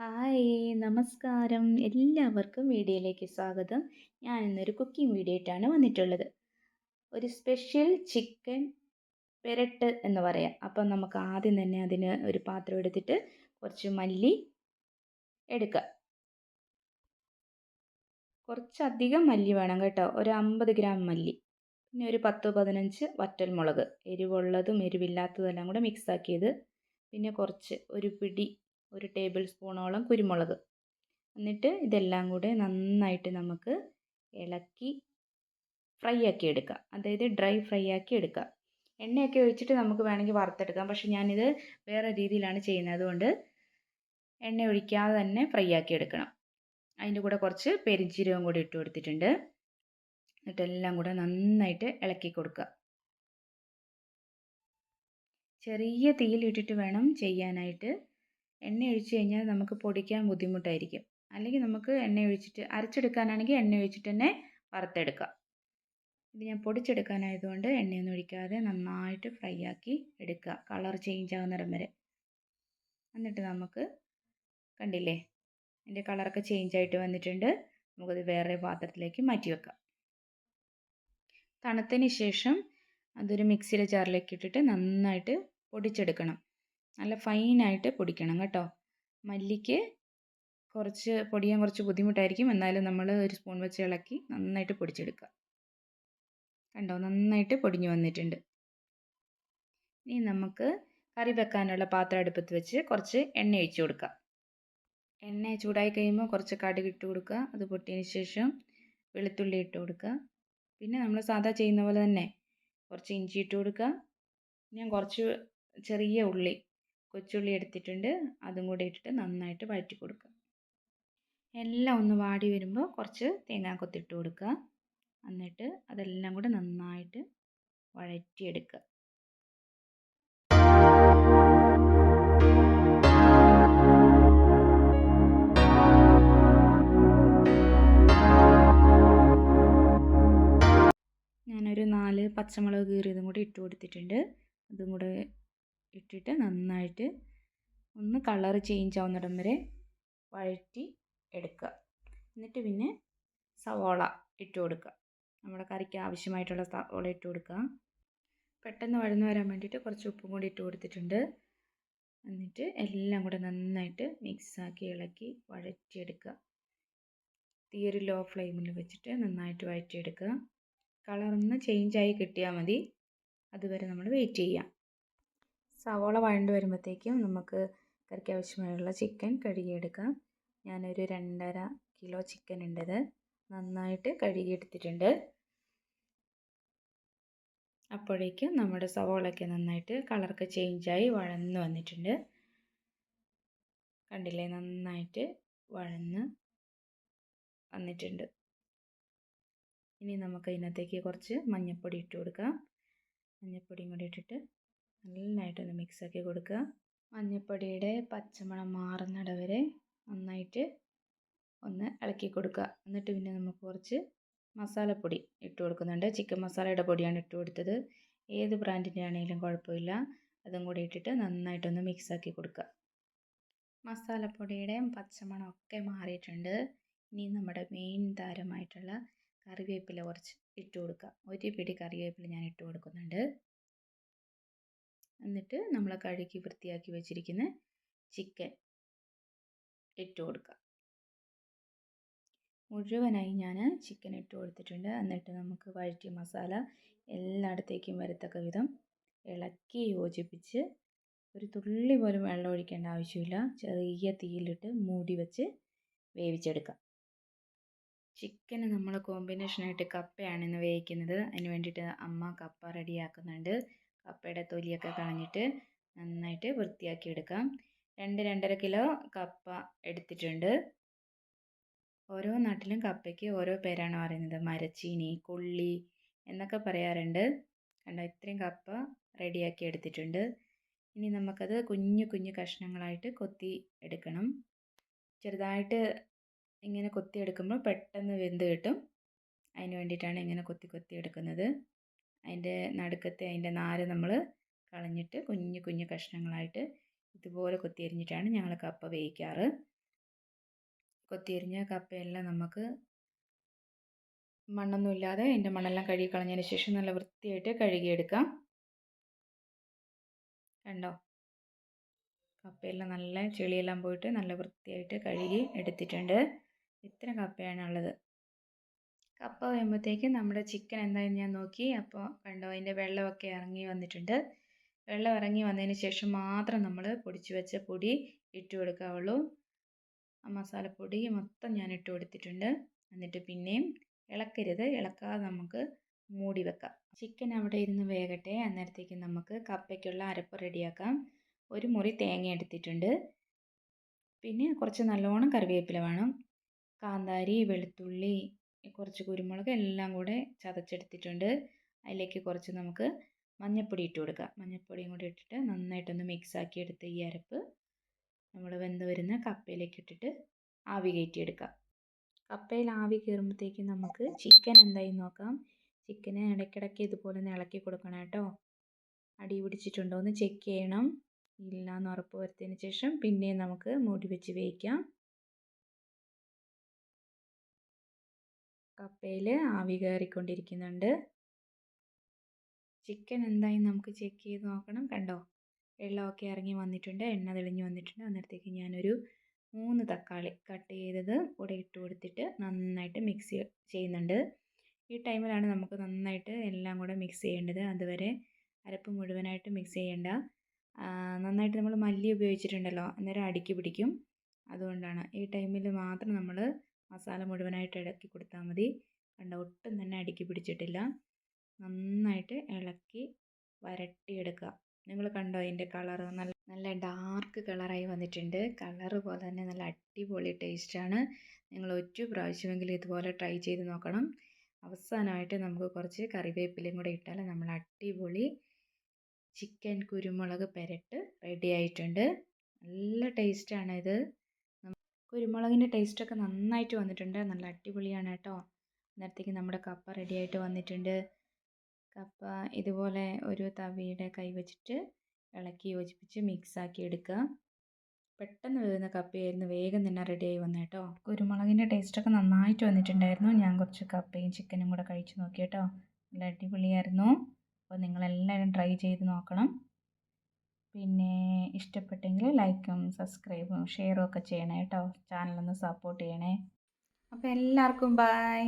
Hi നമസ്കാരം. എല്ലാവർക്കും വീഡിയോയിലേക്ക് സ്വാഗതം. ഞാൻ ഇന്നൊരു കുക്കിംഗ് വീഡിയോ ആയിട്ടാണ് വന്നിട്ടുള്ളത്. ഒരു സ്പെഷ്യൽ ചിക്കൻ പെരട്ട് എന്ന് പറയാം. അപ്പം നമുക്ക് ആദ്യം തന്നെ അതിന് ഒരു പാത്രം എടുത്തിട്ട് കുറച്ച് മല്ലി എടുക്കുക കുറച്ചധികം മല്ലി വേണം കേട്ടോ. ഒരു അമ്പത് ഗ്രാം മല്ലി. പിന്നെ ഒരു പത്ത് പതിനഞ്ച് വറ്റൽ മുളക് എരിവുള്ളതും എരിവില്ലാത്തതും എല്ലാം കൂടെ മിക്സാക്കിയത് പിന്നെ കുറച്ച് ഒരു പിടി ഒരു ടേബിൾ സ്പൂണോളം കുരുമുളക്. എന്നിട്ട് ഇതെല്ലാം കൂടെ നന്നായിട്ട് നമുക്ക് ഇളക്കി ഫ്രൈ ആക്കി എടുക്കാം. അതായത് ഡ്രൈ ഫ്രൈ ആക്കി എടുക്കാം. എണ്ണയൊക്കെ ഒഴിച്ചിട്ട് നമുക്ക് വേണമെങ്കിൽ വറുത്തെടുക്കാം. പക്ഷെ ഞാനിത് വേറെ രീതിയിലാണ് ചെയ്യുന്നത്. അതുകൊണ്ട് എണ്ണ ഒഴിക്കാതെ തന്നെ ഫ്രൈ ആക്കി എടുക്കണം. അതിന്റെ കൂടെ കുറച്ച് പെരിഞ്ചീരകം കൂടി ഇട്ട് കൊടുത്തിട്ടുണ്ട്. എന്നിട്ടെല്ലാം കൂടെ നന്നായിട്ട് ഇളക്കി കൊടുക്കുക. ചെറിയ തീയിലിട്ടിട്ട് വേണം ചെയ്യാനായിട്ട്. എണ്ണ ഒഴിച്ച് കഴിഞ്ഞാൽ നമുക്ക് പൊടിക്കാൻ ബുദ്ധിമുട്ടായിരിക്കും. അല്ലെങ്കിൽ നമുക്ക് എണ്ണ ഒഴിച്ചിട്ട് അരച്ചെടുക്കാനാണെങ്കിൽ എണ്ണ ഒഴിച്ചിട്ട് തന്നെ വറുത്തെടുക്കാം. ഇത് ഞാൻ പൊടിച്ചെടുക്കാനായതുകൊണ്ട് എണ്ണയൊന്നും ഒഴിക്കാതെ നന്നായിട്ട് ഫ്രൈ ആക്കി എടുക്കുക. കളർ ചേഞ്ച് ആകുന്നിടം വരെ. എന്നിട്ട് നമുക്ക് കണ്ടില്ലേ? എന്റെ കളറൊക്കെ ചേഞ്ച് ആയിട്ട് വന്നിട്ടുണ്ട്. നമുക്കത് വേറെ പാത്രത്തിലേക്ക് മാറ്റി വെക്കാം. തണുത്തതിന് ശേഷം അതൊരു മിക്സിയിലെ ജാറിലേക്ക് ഇട്ടിട്ട് നന്നായിട്ട് പൊടിച്ചെടുക്കണം. നല്ല ഫൈനായിട്ട് പൊടിക്കണം കേട്ടോ. മല്ലിക്ക് കുറച്ച് പൊടിയാൻ കുറച്ച് ബുദ്ധിമുട്ടായിരിക്കും. എന്നാലും നമ്മൾ ഒരു സ്പൂൺ വെച്ച് ഇളക്കി നന്നായിട്ട് പൊടിച്ചെടുക്കുക. കണ്ടോ? നന്നായിട്ട് പൊടിഞ്ഞു വന്നിട്ടുണ്ട്. ഇനി നമുക്ക് കറി വെക്കാനുള്ള പാത്രം അടുപ്പത്ത് വെച്ച് കുറച്ച് എണ്ണ ഒഴിച്ച് കൊടുക്കുക. എണ്ണ ചൂടായി കഴിയുമ്പോൾ കുറച്ച് കടുക് ഇട്ട് കൊടുക്കുക. അത് പൊട്ടിയതിന് ശേഷം വെളുത്തുള്ളി ഇട്ട് കൊടുക്കുക. പിന്നെ നമ്മൾ സാധാ ചെയ്യുന്ന പോലെ തന്നെ കുറച്ച് ഇഞ്ചി ഇട്ട് കൊടുക്കുക. ഞാൻ കുറച്ച് ചെറിയ ഉള്ളി കൊച്ചുള്ളി എടുത്തിട്ടുണ്ട്. അതും കൂടി ഇട്ടിട്ട് നന്നായിട്ട് വഴറ്റി കൊടുക്കുക. എല്ലാം ഒന്ന് വാടി വരുമ്പോൾ കുറച്ച് തേങ്ങാക്കൊത്തിട്ട് കൊടുക്കുക. എന്നിട്ട് അതെല്ലാം കൂടെ നന്നായിട്ട് വഴറ്റിയെടുക്കുക. ഞാനൊരു നാല് പച്ചമുളക് കീറിയതും കൂടി ഇട്ട് കൊടുത്തിട്ടുണ്ട്. അതും കൂടെ ഇട്ടിട്ട് നന്നായിട്ട് ഒന്ന് കളർ ചേഞ്ച് ആവുന്നിടം വരെ വഴറ്റി എടുക്കുക. എന്നിട്ട് പിന്നെ സവോള ഇട്ട് കൊടുക്കുക. നമ്മുടെ കറിക്ക് ആവശ്യമായിട്ടുള്ള സവോള ഇട്ട് കൊടുക്കുക. പെട്ടെന്ന് വഴന്ന് വരാൻ വേണ്ടിയിട്ട് കുറച്ച് ഉപ്പും കൂടി ഇട്ട് കൊടുത്തിട്ടുണ്ട്. എന്നിട്ട് എല്ലാം കൂടെ നന്നായിട്ട് മിക്സാക്കി ഇളക്കി വഴറ്റിയെടുക്കുക. തീ ഒരു ലോ ഫ്ലെയിമിൽ വെച്ചിട്ട് നന്നായിട്ട് വഴറ്റിയെടുക്കുക. കളറൊന്ന് ചേഞ്ചായി കിട്ടിയാൽ മതി. അതുവരെ നമ്മൾ വെയിറ്റ് ചെയ്യാം സവോള വഴണ്ട് വരുമ്പോഴത്തേക്കും നമുക്ക് കറിക്ക് ആവശ്യമായുള്ള ചിക്കൻ കഴുകിയെടുക്കാം. ഞാനൊരു രണ്ടര കിലോ ചിക്കൻ ഉണ്ടത് നന്നായിട്ട് കഴുകിയെടുത്തിട്ടുണ്ട്. അപ്പോഴേക്കും നമ്മുടെ സവോളൊക്കെ നന്നായിട്ട് കളറൊക്കെ ചേഞ്ചായി വഴന്ന് വന്നിട്ടുണ്ട്. കണ്ടില്ലേ? നന്നായിട്ട് വഴന്ന് വന്നിട്ടുണ്ട്. ഇനി നമുക്ക് ഇതിനകത്തേക്ക് കുറച്ച് മഞ്ഞൾപ്പൊടി ഇട്ട് കൊടുക്കാം. മഞ്ഞൾപ്പൊടിയും കൂടി ഇട്ടിട്ട് നന്നായിട്ടൊന്ന് മിക്സാക്കി കൊടുക്കുക. മഞ്ഞൾപ്പൊടിയുടെ പച്ചമണം മാറുന്നിട വരെ നന്നായിട്ട് ഒന്ന് ഇളക്കി കൊടുക്കുക. എന്നിട്ട് പിന്നെ നമുക്ക് കുറച്ച് മസാലപ്പൊടി ഇട്ട് കൊടുക്കുന്നുണ്ട്. ചിക്കൻ മസാലയുടെ പൊടിയാണ് ഇട്ട് കൊടുത്തത്. ഏത് ബ്രാൻഡിന്റെ ആണെങ്കിലും കുഴപ്പമില്ല. അതും കൂടി ഇട്ടിട്ട് നന്നായിട്ടൊന്ന് മിക്സാക്കി കൊടുക്കുക. മസാലപ്പൊടിയുടെയും പച്ചമണം ഒക്കെ മാറിയിട്ടുണ്ട്. ഇനി നമ്മുടെ മെയിൻ താരമായിട്ടുള്ള കറിവേപ്പില കുറച്ച് ഇട്ട് കൊടുക്കുക. ഒരു പിടി കറിവേപ്പില ഞാൻ ഇട്ട് കൊടുക്കുന്നുണ്ട്. എന്നിട്ട് നമ്മൾ കഴുകി വൃത്തിയാക്കി വെച്ചിരിക്കുന്ന ചിക്കൻ ഇട്ട് കൊടുക്കുക. മുഴുവനായി ഞാൻ ചിക്കൻ ഇട്ട് കൊടുത്തിട്ടുണ്ട്. എന്നിട്ട് നമുക്ക് വഴറ്റിയ മസാല എല്ലായിടത്തേക്കും വരത്തക്ക വിധം ഇളക്കി യോജിപ്പിച്ച് ഒരു തുള്ളി പോലും വെള്ളം ഒഴിക്കേണ്ട ആവശ്യമില്ല. ചെറിയ തീയിലിട്ട് മൂടി വെച്ച് വേവിച്ചെടുക്കാം. ചിക്കന് നമ്മൾ കോമ്പിനേഷനായിട്ട് കപ്പയാണ് ഇന്ന് വേവിക്കുന്നത്. അതിന് വേണ്ടിയിട്ട് അമ്മ കപ്പ റെഡിയാക്കുന്നുണ്ട് കപ്പയുടെ തൊലിയൊക്കെ കളഞ്ഞിട്ട് നന്നായിട്ട് വൃത്തിയാക്കി എടുക്കാം രണ്ട് രണ്ടര കിലോ കപ്പ എടുത്തിട്ടുണ്ട്. ഓരോ നാട്ടിലും കപ്പയ്ക്ക് ഓരോ പേരാണ് പറയുന്നത്. മരച്ചീനി കൊള്ളി എന്നൊക്കെ പറയാറുണ്ട്. കണ്ടോ? ഇത്രയും കപ്പ റെഡിയാക്കി എടുത്തിട്ടുണ്ട്. ഇനി നമുക്കത് കുഞ്ഞു കുഞ്ഞു കഷ്ണങ്ങളായിട്ട് കൊത്തി എടുക്കണം. ചെറുതായിട്ട് ഇങ്ങനെ കൊത്തി എടുക്കുമ്പോൾ പെട്ടെന്ന് വെന്ത് കിട്ടും. അതിന് വേണ്ടിയിട്ടാണ് ഇങ്ങനെ കൊത്തി കൊത്തി എടുക്കുന്നത്. അതിന്റെ നടുക്കത്തെ അതിന്റെ നാര് നമ്മൾ കളഞ്ഞിട്ട് കുഞ്ഞു കുഞ്ഞു കഷ്ണങ്ങളായിട്ട് ഇതുപോലെ കൊത്തി അരിഞ്ഞിട്ടാണ് ഞങ്ങൾ കപ്പ വേവിക്കാറ്. കൊത്തിയരിഞ്ഞ കപ്പയെല്ലാം നമുക്ക് മണ്ണൊന്നും ഇല്ലാതെ അതിന്റെ മണ്ണെല്ലാം കഴുകി കളഞ്ഞതിന് ശേഷം നല്ല വൃത്തിയായിട്ട് കഴുകിയെടുക്കാം. കണ്ടോ? കപ്പയെല്ലാം നല്ല ചെളിയെല്ലാം പോയിട്ട് നല്ല വൃത്തിയായിട്ട് കഴുകി എടുത്തിട്ടുണ്ട്. ഇത്ര കപ്പയാണുള്ളത്. കപ്പ വരുമ്പോഴത്തേക്കും നമ്മുടെ ചിക്കൻ എന്തായാലും ഞാൻ നോക്കി. അപ്പോൾ കണ്ടോ അതിന്റെ വെള്ളമൊക്കെ ഇറങ്ങി വന്നിട്ടുണ്ട്. വെള്ളം ഇറങ്ങി വന്നതിന് ശേഷം മാത്രം നമ്മൾ പൊടിച്ച് വെച്ച പൊടി ഇട്ട് കൊടുക്കാവുള്ളൂ. ആ മസാലപ്പൊടി മൊത്തം ഞാൻ ഇട്ട് കൊടുത്തിട്ടുണ്ട്. എന്നിട്ട് പിന്നെയും ഇളക്കരുത്. ഇളക്കാതെ നമുക്ക് മൂടി വെക്കാം. ചിക്കൻ അവിടെ ഇരുന്ന് വേകട്ടെ. അന്നേരത്തേക്ക് നമുക്ക് കപ്പയ്ക്കുള്ള അരപ്പ് റെഡിയാക്കാം. ഒരു മുറി തേങ്ങ എടുത്തിട്ടുണ്ട്. പിന്നെ കുറച്ച് നല്ലോണം കറിവേപ്പില വേണം. കാന്താരി വെളുത്തുള്ളി കുറച്ച് കുരുമുളക് എല്ലാം കൂടെ ചതച്ചെടുത്തിട്ടുണ്ട്. അതിലേക്ക് കുറച്ച് നമുക്ക് മഞ്ഞൾപ്പൊടി ഇട്ട് കൊടുക്കാം. മഞ്ഞൾപ്പൊടിയും കൂടി ഇട്ടിട്ട് നന്നായിട്ടൊന്ന് മിക്സ് ആക്കി എടുത്ത് ഈ അരപ്പ് നമ്മൾ വെന്ത് വരുന്ന കപ്പയിലേക്ക് ഇട്ടിട്ട് ആവി കയറ്റിയെടുക്കാം. കപ്പയിൽ ആവി കയറുമ്പോഴത്തേക്കും നമുക്ക് ചിക്കൻ എന്തായി നോക്കാം. ചിക്കന് ഇടയ്ക്കിടയ്ക്ക് ഇതുപോലെ ഒന്ന് ഇളക്കി കൊടുക്കണം കേട്ടോ. അടി പിടിച്ചിട്ടുണ്ടോ എന്ന് ചെക്ക് ചെയ്യണം. ഇല്ല എന്ന് ഉറപ്പ് വരുത്തിയതിന് ശേഷം പിന്നെയും നമുക്ക് മൂടി വെച്ച് വേവിക്കാം. കപ്പയിൽ ആവി കയറിക്കൊണ്ടിരിക്കുന്നുണ്ട്. ചിക്കൻ എന്തായി നമുക്ക് ചെക്ക് ചെയ്ത് നോക്കണം. കണ്ടോ? വെള്ളമൊക്കെ ഇറങ്ങി വന്നിട്ടുണ്ട്. എണ്ണ തെളിഞ്ഞ് വന്നിട്ടുണ്ട്. അന്നേരത്തേക്ക് ഞാനൊരു മൂന്ന് തക്കാളി കട്ട് ചെയ്തത് കൂടെ ഇട്ട് കൊടുത്തിട്ട് നന്നായിട്ട് മിക്സ് ചെയ്യുന്നുണ്ട്. ഈ ടൈമിലാണ് നമുക്ക് നന്നായിട്ട് എല്ലാം കൂടെ മിക്സ് ചെയ്യേണ്ടത്. അതുവരെ അരപ്പ് മുഴുവനായിട്ട് മിക്സ് ചെയ്യേണ്ട. നന്നായിട്ട് നമ്മൾ മല്ലി ഉപയോഗിച്ചിട്ടുണ്ടല്ലോ. അന്നേരം അടുക്കി പിടിക്കും. അതുകൊണ്ടാണ്. ഈ ടൈമിൽ മാത്രം നമ്മൾ മസാല മുഴുവനായിട്ട് ഇളക്കി കൊടുത്താൽ മതി. കണ്ട ഒട്ടും തന്നെ അടുക്കി പിടിച്ചിട്ടില്ല. നന്നായിട്ട് ഇളക്കി വരട്ടിയെടുക്കുക. നിങ്ങൾ കണ്ടോ അതിന്റെ കളർ നല്ല നല്ല ഡാർക്ക് കളറായി വന്നിട്ടുണ്ട്. കളർ പോലെ തന്നെ നല്ല അടിപൊളി ടേസ്റ്റാണ്. നിങ്ങൾ ഒറ്റ പ്രാവശ്യമെങ്കിലും ഇതുപോലെ ട്രൈ ചെയ്ത് നോക്കണം. അവസാനമായിട്ട് നമുക്ക് കുറച്ച് കറിവേപ്പിലയും കൂടെ ഇട്ടാൽ നമ്മൾ അടിപൊളി ചിക്കൻ കുരുമുളക് പെരട്ട് റെഡി ആയിട്ടുണ്ട്. നല്ല ടേസ്റ്റാണ് ഇത്. കുരുമുളകിന്റെ ടേസ്റ്റൊക്കെ നന്നായിട്ട് വന്നിട്ടുണ്ട്. നല്ല അടിപൊളിയാണ് കേട്ടോ. നേരത്തേക്ക് നമ്മുടെ കപ്പ റെഡിയായിട്ട് വന്നിട്ടുണ്ട്. കപ്പ ഇതുപോലെ ഒരു തവിയുടെ കൈ വെച്ചിട്ട് ഇളക്കി യോജിപ്പിച്ച് മിക്സാക്കി എടുക്കുക. പെട്ടെന്ന് വരുന്ന കപ്പയായിരുന്നു. വേഗം തന്നെ റെഡിയായി വന്നു കേട്ടോ. കുരുമുളകിന്റെ ടേസ്റ്റൊക്കെ നന്നായിട്ട് വന്നിട്ടുണ്ടായിരുന്നു. ഞാൻ കുറച്ച് കപ്പയും ചിക്കനും കൂടെ കഴിച്ച് നോക്കി കേട്ടോ. നല്ല അടിപൊളിയായിരുന്നു. അപ്പോൾ നിങ്ങളെല്ലാവരും ട്രൈ ചെയ്ത് നോക്കണം. പിന്നെ ഇഷ്ടപ്പെട്ടെങ്കിൽ ലൈക്കും സബ്സ്ക്രൈബും ഷെയറും ഒക്കെ ചെയ്യണേ കേട്ടോ ചാനലൊന്ന് സപ്പോർട്ട് ചെയ്യണേ. അപ്പോൾ എല്ലാവർക്കും ബായ്